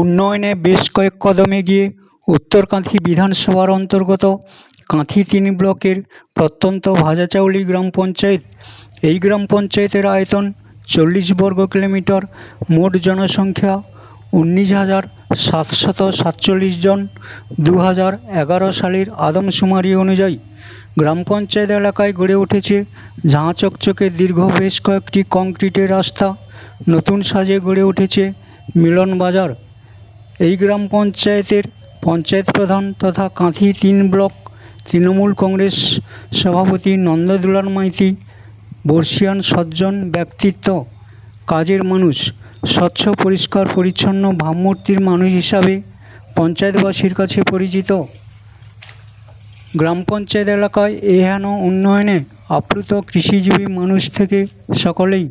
উন্নয়নে বেশ কয়েক কদম এগিয়ে উত্তরকাঁথি বিধানসভার অন্তর্গত কাঁথি তিন ব্লকের প্রত্যন্ত ভাজাচাউলি গ্রাম পঞ্চায়েত। এই গ্রাম পঞ্চায়েতের আয়তন চল্লিশ বর্গ কিলোমিটার, মোট জনসংখ্যা উনিশ হাজার সাতশত সাতচল্লিশ জন। দু হাজার এগারো সালের আদমশুমারি অনুযায়ী গ্রাম পঞ্চায়েত এলাকায় গড়ে উঠেছে ঝাঁ চকচকে দীর্ঘ বেশ কয়েকটি কংক্রিটের রাস্তা। নতুন সাজে গড়ে উঠেছে মিলন বাজার। এই গ্রাম পঞ্চায়েতের পঞ্চায়েত প্রধান তথা কাঁথি তিন ব্লক তৃণমূল কংগ্রেস সভাপতি নন্দদুলাল মাইতি, বর্ষিয়ান সজ্জন ব্যক্তিত্ব, কাজের মানুষ, স্বচ্ছ, পরিষ্কার, পরিচ্ছন্ন, ভাবমূর্তির মানুষ হিসাবে পঞ্চায়েতবাসীর কাছে পরিচিত। গ্রাম পঞ্চায়েত এলাকায় এহেন উন্নয়নে আপ্লুত কৃষিজীবী মানুষ থেকে সকলেই